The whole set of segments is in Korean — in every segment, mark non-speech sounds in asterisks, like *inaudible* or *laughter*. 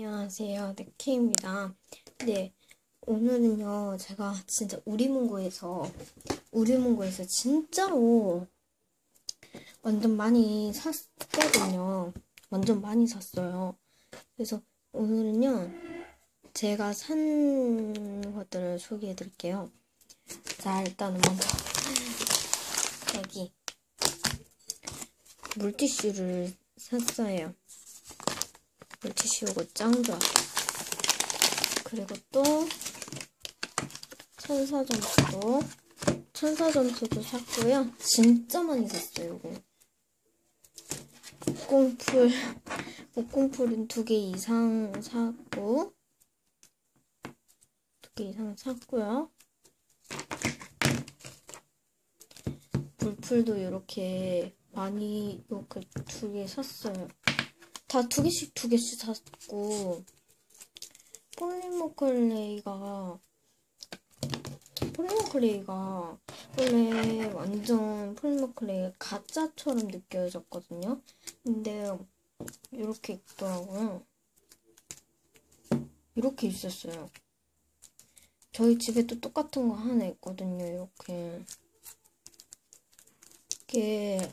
안녕하세요. 네케입니다. 네, 오늘은요, 제가 진짜 우리문고에서, 우리문고에서 진짜로 완전 많이 샀거든요. 완전 많이 샀어요. 그래서 오늘은요, 제가 산 것들을 소개해 드릴게요. 자, 일단은 먼저, *laughs* 여기, 물티슈를 샀어요. 물티슈 이거 짱 좋아. 그리고 또 천사 점수도 천사 점수도 샀고요. 진짜 많이 샀어요. 이거. 목공풀 *laughs* 목공풀은 두 개 이상 샀고 두 개 이상 샀고요. 물풀도 이렇게 많이 이렇게 두 개 샀어요. 다 두 개씩 두 개씩 샀고 폴리모클레이가 폴리모클레이가 원래 완전 폴리모클레이 가짜처럼 느껴졌거든요. 근데 이렇게 있더라고요. 이렇게 있었어요. 저희 집에도 똑같은 거 하나 있거든요. 이렇게 이게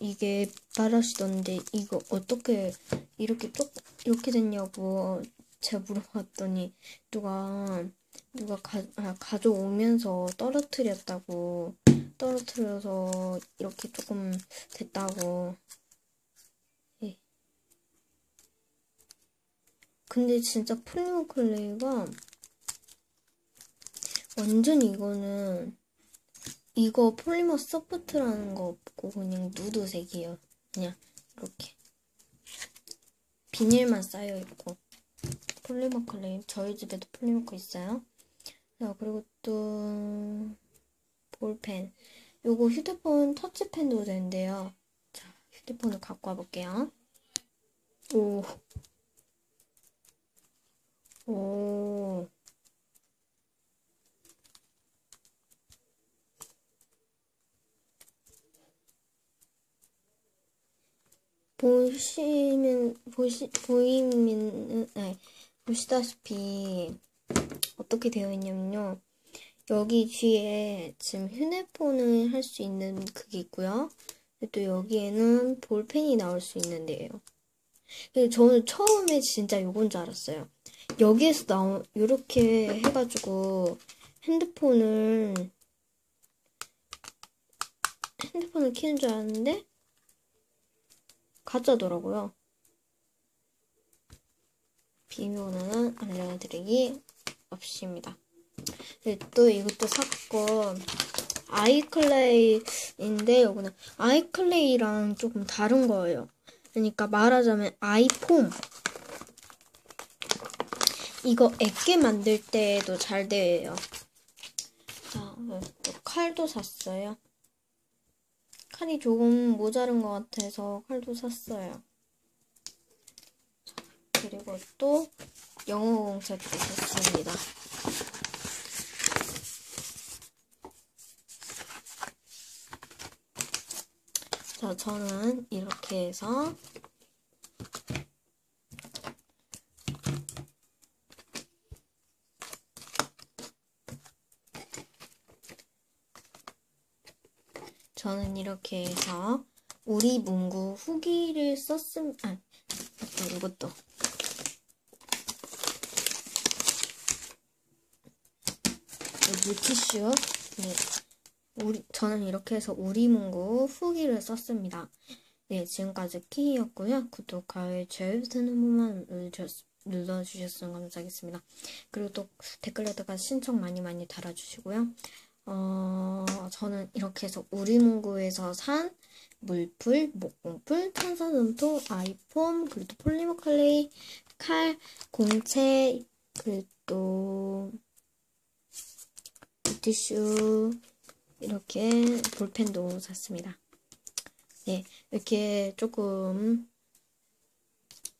이게 말하시던데 이거 어떻게 이렇게 쪽 이렇게 됐냐고 제가 물어봤더니 누가 누가 가, 아, 가져오면서 떨어뜨렸다고 떨어뜨려서 이렇게 조금 됐다고 예. 근데 진짜 폴리모클레이가 완전 이거는 이거 폴리머 소프트라는 거 없고 그냥 누드색이에요. 그냥 이렇게 비닐만 쌓여 있고 폴리머 클레임 저희 집에도 폴리머크 있어요. 자 그리고 또 볼펜 요거 휴대폰 터치펜도 된대요. 자 휴대폰을 갖고 와볼게요. 오. 오. 보시면 보시 보이면 네, 보시다시피 어떻게 되어 있냐면요. 여기 뒤에 지금 휴대폰을 할 수 있는 그게 있고요. 또 여기에는 볼펜이 나올 수 있는데요. 저는 처음에 진짜 요건 줄 알았어요. 여기에서 나온 이렇게 해가지고 핸드폰을 핸드폰을 키는 줄 알았는데 가짜더라고요. 비밀번호는 알려드리기 없습니다. 네, 또 이것도 샀고 아이클레이인데 이거는 아이클레이랑 조금 다른 거예요. 그러니까 말하자면 아이폼 이거 액게 만들 때도 잘 돼요. 자, 또 칼도 샀어요. 칼이 조금 모자른 것 같아서 칼도 샀어요. 그리고 또 영어 공책도 샀습니다. 자, 저는 이렇게 해서 저는 이렇게 해서 우리 문구 후기를 썼음, 아, 이것도. 물티슈. 네. 우리, 저는 이렇게 해서 우리 문구 후기를 썼습니다. 네, 지금까지 키이였고요. 구독과 좋아요 버튼 한 번만 눌러주셨으면 감사하겠습니다. 그리고 또 댓글에다가 신청 많이 많이 달아주시고요. 어, 저는 이렇게 해서 우리문구에서 산 물풀, 목공풀, 탄산음토, 아이폼, 그리고 또 폴리머 클레이, 칼, 공채, 그리고 또 물티슈, 이렇게 볼펜도 샀습니다. 네, 이렇게 조금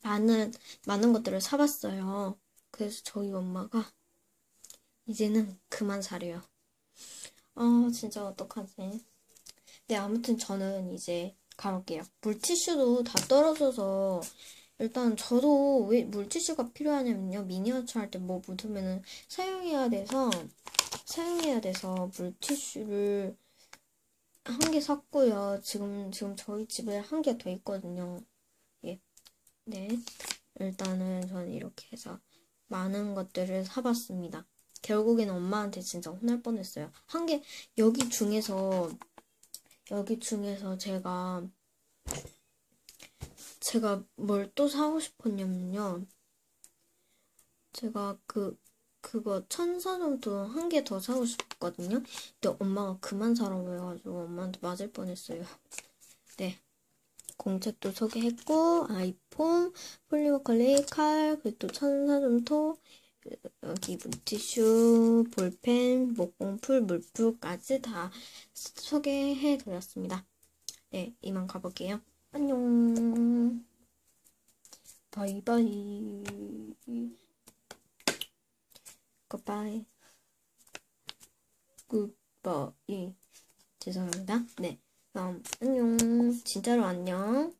많은, 많은 것들을 사봤어요. 그래서 저희 엄마가 이제는 그만 사래요. 아, 진짜 어떡하지. 네, 아무튼 저는 이제 가볼게요. 물티슈도 다 떨어져서 일단 저도 왜 물티슈가 필요하냐면요. 미니어처 할 때 뭐 묻으면은 사용해야 돼서 사용해야 돼서 물티슈를 한 개 샀고요. 지금 지금 저희 집에 한 개 더 있거든요. 예. 네. 일단은 저는 이렇게 해서 많은 것들을 사봤습니다. 결국에는 엄마한테 진짜 혼날 뻔했어요. 한개 여기 중에서 여기 중에서 제가 제가 뭘 또 사고 싶었냐면요. 제가 그, 그거 천사점도 한 개 더 사고 싶었거든요. 근데 엄마가 그만 사라고 해가지고 엄마한테 맞을 뻔했어요. 네. 공책도 소개했고, 아이폰, 폴리모컬리, 칼, 그리고 또 천사점토, 여 기 물티슈, 볼펜, 목공풀, 물풀까지 다 소개해드렸습니다. 네, 이만 가볼게요. 안녕. 바이바이. 굿바이. 굿바이. 죄송합니다. 네. 그럼 안녕. 진짜로 안녕.